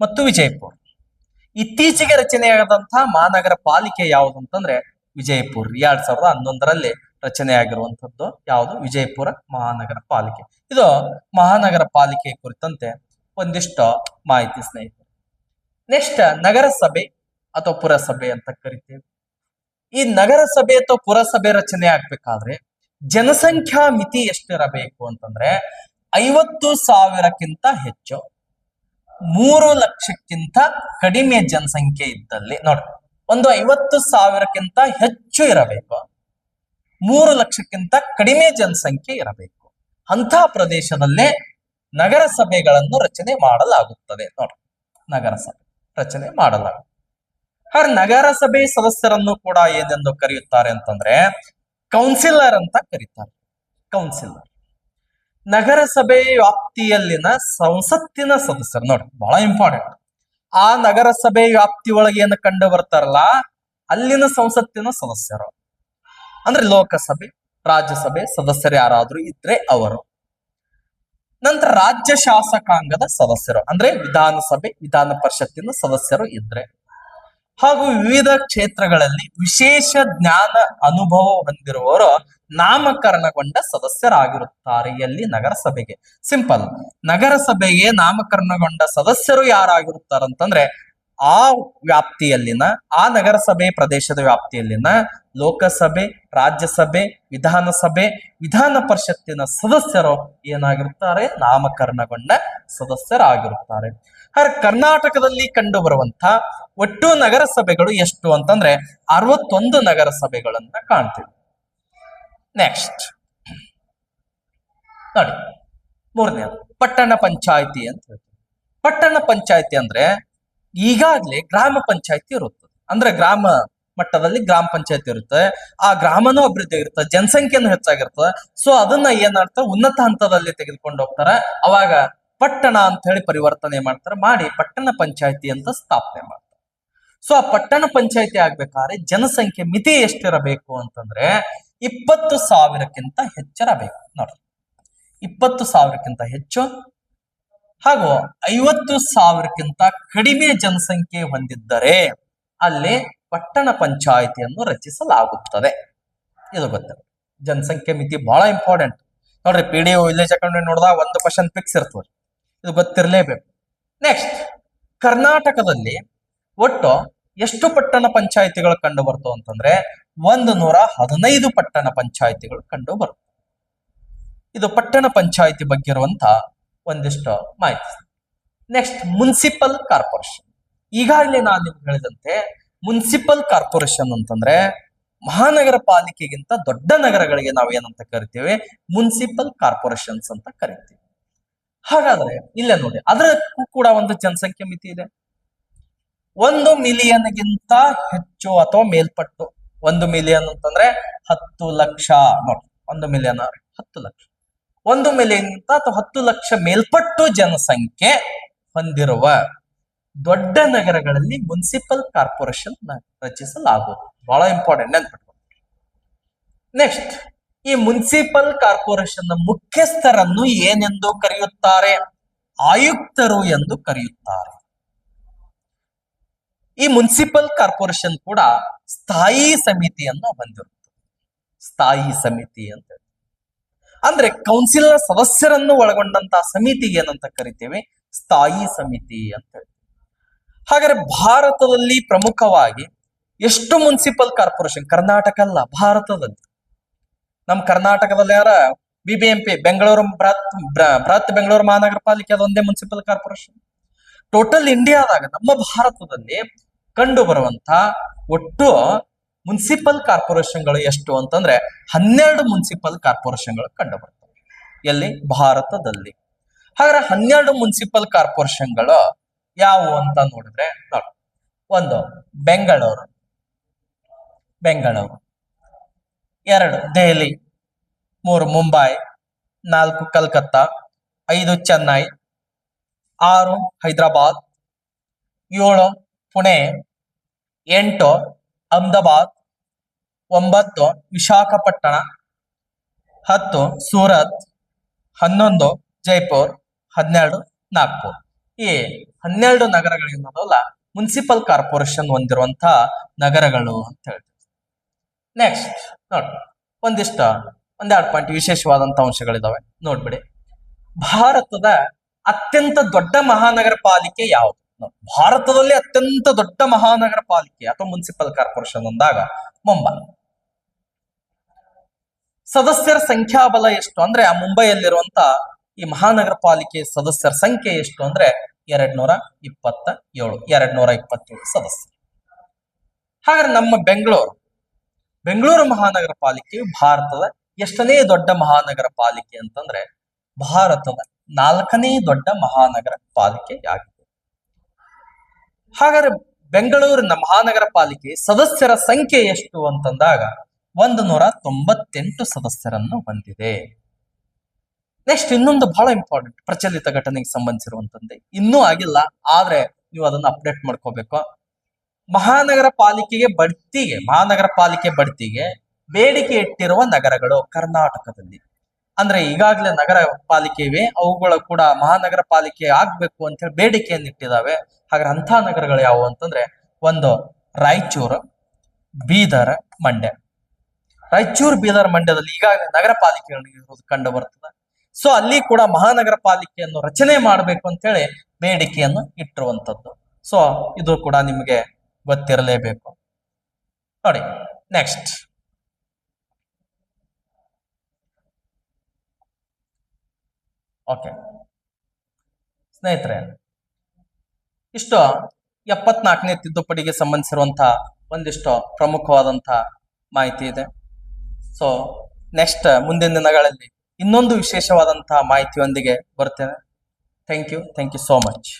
ಮತ್ತು ವಿಜಯಪುರ. ಇತ್ತೀಚೆಗೆ ರಚನೆಯಾದಂತಹ ಮಹಾನಗರ ಪಾಲಿಕೆ ಯಾವುದು ಅಂತಂದ್ರೆ ವಿಜಯಪುರ. ಎರಡ್ ಸಾವಿರದ ಹನ್ನೊಂದರಲ್ಲಿ ರಚನೆಯಾಗಿರುವಂತದ್ದು ಯಾವುದು? ವಿಜಯಪುರ ಮಹಾನಗರ ಪಾಲಿಕೆ. ಇದು ಮಹಾನಗರ ಪಾಲಿಕೆ ಕುರಿತಂತೆ ಒಂದಿಷ್ಟು ಮಾಹಿತಿ ಸ್ನೇಹಿತರೆ. ನೆಕ್ಸ್ಟ್ ನಗರಸಭೆ ಅಥವಾ ಪುರಸಭೆ ಅಂತ ಕರಿತೇವೆ. ಈ ನಗರಸಭೆ ಅಥವಾ ಪುರಸಭೆ ರಚನೆ ಆಗ್ಬೇಕಾದ್ರೆ ಜನಸಂಖ್ಯಾ ಮಿತಿ ಎಷ್ಟಿರಬೇಕು ಅಂತಂದ್ರೆ ಐವತ್ತು ಸಾವಿರಕ್ಕಿಂತ ಹೆಚ್ಚು, ಮೂರು ಲಕ್ಷಕ್ಕಿಂತ ಕಡಿಮೆ ಜನಸಂಖ್ಯೆ ಇದ್ದಲ್ಲಿ ನೋಡಿ ಒಂದು ಐವತ್ತು ಸಾವಿರಕ್ಕಿಂತ ಹೆಚ್ಚು ಇರಬೇಕು, ಮೂರು ಲಕ್ಷಕ್ಕಿಂತ ಕಡಿಮೆ ಜನಸಂಖ್ಯೆ ಇರಬೇಕು. ಅಂಥ ಪ್ರದೇಶದಲ್ಲೇ ನಗರಸಭೆಗಳನ್ನು ರಚನೆ ಮಾಡಲಾಗುತ್ತದೆ. ನೋಡಿ, ನಗರಸಭೆ ರಚನೆ ಮಾಡಲಾಗುತ್ತದೆ. ಹಾಗೆ ನಗರಸಭೆ ಸದಸ್ಯರನ್ನು ಕೂಡ ಏನೆಂದು ಕರೆಯುತ್ತಾರೆ ಅಂತಂದ್ರೆ ಕೌನ್ಸಿಲರ್ ಅಂತ ಕರೀತಾರೆ. ಕೌನ್ಸಿಲರ್ ನಗರಸಭೆ ವ್ಯಾಪ್ತಿಯಲ್ಲಿನ ಸಂಸತ್ತಿನ ಸದಸ್ಯರು, ನೋಡಿ, ಬಹಳ ಇಂಪಾರ್ಟೆಂಟ್ ಆ ನಗರಸಭೆ ವ್ಯಾಪ್ತಿ ಒಳಗೆ ಏನು ಕಂಡು ಬರ್ತಾರಲ್ಲ, ಅಲ್ಲಿನ ಸಂಸತ್ತಿನ ಸದಸ್ಯರು. ಅಂದ್ರೆ ಲೋಕಸಭೆ, ರಾಜ್ಯಸಭೆ ಸದಸ್ಯರು ಯಾರಾದ್ರೂ ಇದ್ರೆ ಅವರು. ನಂತರ ರಾಜ್ಯ ಶಾಸಕಾಂಗದ ಸದಸ್ಯರು, ಅಂದ್ರೆ ವಿಧಾನಸಭೆ, ವಿಧಾನ ಪರಿಷತ್ತಿನ ಸದಸ್ಯರು ಇದ್ರೆ. ಹಾಗೂ ವಿವಿಧ ಕ್ಷೇತ್ರಗಳಲ್ಲಿ ವಿಶೇಷ ಜ್ಞಾನ ಅನುಭವ ಹೊಂದಿರುವವರು ನಾಮಕರಣಗೊಂಡ ಸದಸ್ಯರಾಗಿರುತ್ತಾರೆ ಎಲ್ಲಿ? ನಗರಸಭೆಗೆ. ಸಿಂಪಲ್. ನಗರಸಭೆಗೆ ನಾಮಕರಣಗೊಂಡ ಸದಸ್ಯರು ಯಾರಾಗಿರುತ್ತಾರಂತಂದ್ರೆ ಆ ವ್ಯಾಪ್ತಿಯಲ್ಲಿನ, ಆ ನಗರಸಭೆ ಪ್ರದೇಶದ ವ್ಯಾಪ್ತಿಯಲ್ಲಿನ ಲೋಕಸಭೆ, ರಾಜ್ಯಸಭೆ, ವಿಧಾನಸಭೆ, ವಿಧಾನ ಪರಿಷತ್ತಿನ ಸದಸ್ಯರು ಏನಾಗಿರುತ್ತಾರೆ? ನಾಮಕರಣಗೊಂಡ ಸದಸ್ಯರಾಗಿರುತ್ತಾರೆ. ಹಾಗೆ ಕರ್ನಾಟಕದಲ್ಲಿ ಕಂಡು ಬರುವಂತ ಒಟ್ಟು ನಗರಸಭೆಗಳು ಎಷ್ಟು ಅಂತಂದ್ರೆ ಅರವತ್ತೊಂದು ನಗರಸಭೆಗಳನ್ನ ಕಾಣ್ತೀವಿ. ನೆಕ್ಸ್ಟ್ ನೋಡಿ ಮೂರನೇ ಪಟ್ಟಣ ಪಂಚಾಯಿತಿ ಅಂತ ಹೇಳ್ತೀವಿ. ಪಟ್ಟಣ ಪಂಚಾಯಿತಿ ಅಂದ್ರೆ ಈಗಾಗ್ಲೇ ಗ್ರಾಮ ಪಂಚಾಯಿತಿ ಇರುತ್ತೆ ಅಂದ್ರೆ ಗ್ರಾಮ ಮಟ್ಟದಲ್ಲಿ ಗ್ರಾಮ ಪಂಚಾಯತಿ ಇರುತ್ತೆ. ಆ ಗ್ರಾಮನೂ ಅಭಿವೃದ್ಧಿ ಇರುತ್ತೆ ಜನಸಂಖ್ಯೆನೂ ಹೆಚ್ಚಾಗಿರ್ತದೆ ಸೊ ಅದನ್ನ ಏನ್ ಉನ್ನತ ಹಂತದಲ್ಲಿ ತೆಗೆದುಕೊಂಡು ಹೋಗ್ತಾರೆ. ಅವಾಗ ಪಟ್ಟಣ ಅಂತ ಹೇಳಿ ಪರಿವರ್ತನೆ ಮಾಡ್ತಾರೆ. ಮಾಡಿ ಪಟ್ಟಣ ಪಂಚಾಯತಿ ಅಂತ ಸ್ಥಾಪನೆ ಮಾಡ್ತಾರೆ. ಸೊ ಆ ಪಟ್ಟಣ ಪಂಚಾಯತಿ ಆಗ್ಬೇಕಾದ್ರೆ ಜನಸಂಖ್ಯೆ ಮಿತಿ ಎಷ್ಟಿರಬೇಕು ಅಂತಂದ್ರೆ ಇಪ್ಪತ್ತು ಸಾವಿರಕ್ಕಿಂತ ಹೆಚ್ಚಿರಬೇಕು ನೋಡ್ರಿ. ಇಪ್ಪತ್ತು ಸಾವಿರಕ್ಕಿಂತ ಹೆಚ್ಚು ಹಾಗೂ ಐವತ್ತು ಸಾವಿರಕ್ಕಿಂತ ಕಡಿಮೆ ಜನಸಂಖ್ಯೆ ಹೊಂದಿದ್ದರೆ ಅಲ್ಲಿ ಪಟ್ಟಣ ಪಂಚಾಯಿತಿಯನ್ನು ರಚಿಸಲಾಗುತ್ತದೆ. ಇದು ಗೊತ್ತಿಲ್ಲ ಜನಸಂಖ್ಯೆ ಮಿತಿ ಬಹಳ ಇಂಪಾರ್ಟೆಂಟ್ ನೋಡ್ರಿ ಪಿ ಡಿ ವಿಲೇಜ್ ಅಕೌಂಟ್ ನೋಡಿದಾಗ ಒಂದು ಕ್ವಶನ್ ಫಿಕ್ಸ್ ಇರ್ತದೆ. ಇದು ಗೊತ್ತಿರಲೇಬೇಕು. ನೆಕ್ಸ್ಟ್ ಕರ್ನಾಟಕದಲ್ಲಿ ಒಟ್ಟು ಎಷ್ಟು ಪಟ್ಟಣ ಪಂಚಾಯಿತಿಗಳು ಕಂಡು ಬರ್ತವೆ ಅಂತಂದ್ರೆ ಒಂದು ನೂರ ಹದಿನೈದು ಪಟ್ಟಣ ಪಂಚಾಯಿತಿಗಳು ಕಂಡು ಬರ್ತವೆ ಇದು ಪಟ್ಟಣ ಪಂಚಾಯಿತಿ ಬಗ್ಗೆ ಇರುವಂತ ಒಂದಿಷ್ಟು ಮಾಹಿತಿ. ನೆಕ್ಸ್ಟ್ ಮುನ್ಸಿಪಲ್ ಕಾರ್ಪೊರೇಷನ್ ಈಗಾಗಲೇ ನಾನು ನಿಮ್ಗೆ ಹೇಳಿದಂತೆ ಮುನ್ಸಿಪಲ್ ಕಾರ್ಪೊರೇಷನ್ ಅಂತಂದ್ರೆ ಮಹಾನಗರ ಪಾಲಿಕೆಗಿಂತ ದೊಡ್ಡ ನಗರಗಳಿಗೆ ನಾವು ಏನಂತ ಕರಿತೀವಿ? ಮುನ್ಸಿಪಲ್ ಕಾರ್ಪೊರೇಷನ್ಸ್ ಅಂತ ಕರಿತೀವಿ. ಹಾಗಾದ್ರೆ, ಇಲ್ಲೇ ನೋಡಿ ಅದಕ್ಕೂ ಕೂಡ ಒಂದು ಜನಸಂಖ್ಯೆ ಮಿತಿ ಇದೆ. ಒಂದು ಮಿಲಿಯನ್ಗಿಂತ ಹೆಚ್ಚು ಅಥವಾ ಮೇಲ್ಪಟ್ಟು ಒಂದು ಮಿಲಿಯನ್ ಅಂತಂದ್ರೆ ಹತ್ತು ಲಕ್ಷ, ನೋಡಿ, ಒಂದು ಮಿಲಿಯನ್, ಹತ್ತು ಲಕ್ಷ. ಒಂದು ಮಿಲಿಯನ್ಗಿಂತ ಅಥವಾ ಹತ್ತು ಲಕ್ಷ ಮೇಲ್ಪಟ್ಟು ಜನಸಂಖ್ಯೆ ಹೊಂದಿರುವ ದೊಡ್ಡ ನಗರಗಳಲ್ಲಿ ಮುನ್ಸಿಪಲ್ ಕಾರ್ಪೊರೇಷನ್ ರಚಿಸಲಾಗುವುದು. ಬಹಳ ಇಂಪಾರ್ಟೆಂಟ್ ನೆನ್ಪಿಟ್ಕೊಂಡು ನೆಕ್ಸ್ಟ್ ಈ ಮುನ್ಸಿಪಲ್ ಕಾರ್ಪೊರೇಷನ್ನ ಮುಖ್ಯಸ್ಥರನ್ನು ಏನೆಂದು ಕರೆಯುತ್ತಾರೆ? ಆಯುಕ್ತರು ಎಂದು ಕರೆಯುತ್ತಾರೆ. ಈ ಮುನ್ಸಿಪಲ್ ಕಾರ್ಪೊರೇಷನ್ ಕೂಡ ಸ್ಥಾಯಿ ಸಮಿತಿಯನ್ನು ಹೊಂದಿರುತ್ತದೆ. ಸ್ಥಾಯಿ ಸಮಿತಿ ಅಂತ. ಅಂದ್ರೆ ಕೌನ್ಸಿಲ್ ಸದಸ್ಯರನ್ನು ಒಳಗೊಂಡಂತಹ ಸಮಿತಿಗೆ ಏನಂತ ಕರಿತೇವೆ? ಸ್ಥಾಯಿ ಸಮಿತಿ ಅಂತ ಹೇಳಿ ಹಾಗಾದ್ರೆ ಭಾರತದಲ್ಲಿ ಪ್ರಮುಖವಾಗಿ ಎಷ್ಟು ಮುನ್ಸಿಪಲ್ ಕಾರ್ಪೊರೇಷನ್ ಕರ್ನಾಟಕ ಅಲ್ಲ, ಭಾರತದಲ್ಲಿ. ನಮ್ಮ ಕರ್ನಾಟಕದಲ್ಲಿ ಯಾರ? B B M P Bengaluru Bruhat Bruhat Bengaluru ಮಹಾನಗರ ಪಾಲಿಕೆ ಅದೊಂದೇ ಮುನ್ಸಿಪಲ್ ಕಾರ್ಪೊರೇಷನ್ ಟೋಟಲ್ ಇಂಡಿಯಾದಾಗ ನಮ್ಮ ಭಾರತದಲ್ಲಿ ಕಂಡು ಬರುವಂತ ಒಟ್ಟು ಮುನ್ಸಿಪಲ್ ಕಾರ್ಪೊರೇಷನ್ಗಳು ಎಷ್ಟು ಅಂತಂದ್ರೆ ಹನ್ನೆರಡು ಮುನ್ಸಿಪಲ್ ಕಾರ್ಪೊರೇಷನ್ಗಳು ಕಂಡು ಬರ್ತವೆ ಎಲ್ಲಿ? ಭಾರತದಲ್ಲಿ. ಹಾಗಾದ್ರೆ ಹನ್ನೆರಡು ಮುನ್ಸಿಪಲ್ ಕಾರ್ಪೊರೇಷನ್ಗಳು ಯಾವುವು ಅಂತ ನೋಡಿದ್ರೆ ನೋಡಿ. ಒಂದು, ಬೆಂಗಳೂರು. ಬೆಂಗಳೂರು. ಎರಡು, ದೆಹಲಿ. ಮೂರು, ಮುಂಬೈ. ನಾಲ್ಕು, ಕಲ್ಕತ್ತಾ. ಐದು, ಚೆನ್ನೈ. ಆರು, ಹೈದರಾಬಾದ್. ಏಳು, ಪುಣೆ. ಎಂಟು ಅಹಮದಾಬಾದ್ ಒಂಬತ್ತು, ವಿಶಾಖಪಟ್ಟಣ ಹತ್ತು, ಸೂರತ್ ಹನ್ನೊಂದು, ಜೈಪುರ್ ಹನ್ನೆರಡು, ನಾಗ್ಪುರ್. ಈ ಹನ್ನೆರಡು ನಗರಗಳೇನದಲ್ಲ ಮುನ್ಸಿಪಲ್ ಕಾರ್ಪೊರೇಷನ್ ಹೊಂದಿರುವಂತಹ ನಗರಗಳು ಅಂತ ಹೇಳ್ತೀವಿ. ನೆಕ್ಸ್ಟ್ ನೋಡಿ, ಒಂದಿಷ್ಟ, ಒಂದೆರಡು ಪಾಯಿಂಟ್ ವಿಶೇಷವಾದಂತ ಅಂಶಗಳಿದಾವೆ. ನೋಡ್ಬಿಡಿ. ಭಾರತದ ಅತ್ಯಂತ ದೊಡ್ಡ ಮಹಾನಗರ ಪಾಲಿಕೆ ಯಾವುದು? ಭಾರತದಲ್ಲಿ ಅತ್ಯಂತ ದೊಡ್ಡ ಮಹಾನಗರ ಪಾಲಿಕೆ, ಅಥವಾ ಮುನ್ಸಿಪಲ್ ಕಾರ್ಪೊರೇಷನ್ ಅಂದಾಗ ಮುಂಬೈ. ಸದಸ್ಯರ ಸಂಖ್ಯಾಬಲ ಎಷ್ಟು? ಅಂದ್ರೆ ಆ ಮುಂಬೈಯಲ್ಲಿರುವಂತ ಈ ಮಹಾನಗರ ಪಾಲಿಕೆ ಸದಸ್ಯರ ಸಂಖ್ಯೆ ಎಷ್ಟು? ಅಂದ್ರೆ ಎರಡ್ ನೂರ ಇಪ್ಪತ್ತ ಏಳು ಎರಡ್ ನೂರ ಇಪ್ಪತ್ತೇಳು ಸದಸ್ಯರು. ಹಾಗಾದ್ರೆ ನಮ್ಮ ಬೆಂಗಳೂರು ಬೆಂಗಳೂರು ಮಹಾನಗರ ಪಾಲಿಕೆಯು ಭಾರತದ ಎಷ್ಟನೇ ದೊಡ್ಡ ಮಹಾನಗರ ಪಾಲಿಕೆ ಅಂತಂದ್ರೆ ಭಾರತದ ನಾಲ್ಕನೇ ದೊಡ್ಡ ಮಹಾನಗರ ಪಾಲಿಕೆ ಆಗಿದೆ ಹಾಗಾದ್ರೆ ಬೆಂಗಳೂರಿನ ಮಹಾನಗರ ಪಾಲಿಕೆ ಸದಸ್ಯರ ಸಂಖ್ಯೆ ಎಷ್ಟು ಅಂತಂದಾಗ ಒಂದು ನೂರ ತೊಂಬತ್ತೆಂಟು ಸದಸ್ಯರನ್ನು ಹೊಂದಿದೆ. ನೆಕ್ಸ್ಟ್ ಇನ್ನೊಂದು ಬಹಳ ಇಂಪಾರ್ಟೆಂಟ್ ಪ್ರಚಲಿತ ಘಟನೆಗೆ ಸಂಬಂಧಿಸಿರುವಂತದ್ದೇ. ಇನ್ನೂ ಆಗಿಲ್ಲ, ಆದ್ರೆ ನೀವು ಅದನ್ನ ಅಪ್ಡೇಟ್ ಮಾಡ್ಕೋಬೇಕು. ಮಹಾನಗರ ಪಾಲಿಕೆಗೆ ಬಡ್ತಿಗೆ, ಮಹಾನಗರ ಪಾಲಿಕೆ ಬಡ್ತಿಗೆ ಬೇಡಿಕೆ ಇಟ್ಟಿರುವ ನಗರಗಳು ಕರ್ನಾಟಕದಲ್ಲಿ. ಅಂದ್ರೆ ಈಗಾಗಲೇ ನಗರ ಪಾಲಿಕೆ ಇವೆ, ಅವುಗಳು ಕೂಡ ಮಹಾನಗರ ಪಾಲಿಕೆ ಆಗ್ಬೇಕು ಅಂತ ಹೇಳಿ ಬೇಡಿಕೆಯನ್ನು ಇಟ್ಟಿದಾವೆ ಹಾಗಾದ್ರೆ ಅಂಥ ನಗರಗಳು ಯಾವುವು ಅಂತಂದ್ರೆ ಒಂದು ರಾಯಚೂರು, ಬೀದರ್, ಮಂಡ್ಯ. ರಾಯಚೂರು, ಬೀದರ್, ಮಂಡ್ಯದಲ್ಲಿ ಈಗಾಗಲೇ ನಗರ ಪಾಲಿಕೆಗಳು ಕಂಡು ಬರ್ತದೆ. ಸೊ ಅಲ್ಲಿ ಕೂಡ ಮಹಾನಗರ ಪಾಲಿಕೆಯನ್ನು ರಚನೆ ಮಾಡಬೇಕು ಅಂತ ಹೇಳಿ ಬೇಡಿಕೆಯನ್ನು ಇಟ್ಟಿರುವಂತದ್ದು ಸೊ ಇದು ಕೂಡ ನಿಮಗೆ ಗೊತ್ತಿರಲೇಬೇಕು. ನೋಡಿ ನೆಕ್ಸ್ಟ್ ಓಕೆ ಸ್ನೇಹಿತರೆ ಇಷ್ಟು ಎಪ್ಪತ್ನಾಲ್ಕನೇ ತಿದ್ದುಪಡಿಗೆ ಸಂಬಂಧಿಸಿರುವಂತಹ ಒಂದಿಷ್ಟು ಪ್ರಮುಖವಾದಂತಹ ಮಾಹಿತಿ ಇದೆ. ಸೊ ನೆಕ್ಸ್ಟ್ ಮುಂದಿನ ದಿನಗಳಲ್ಲಿ ಇನ್ನೊಂದು ವಿಶೇಷವಾದಂತಹ ಮಾಹಿತಿಯೊಂದಿಗೆ ಬರ್ತೇನೆ. Thank you thank you so much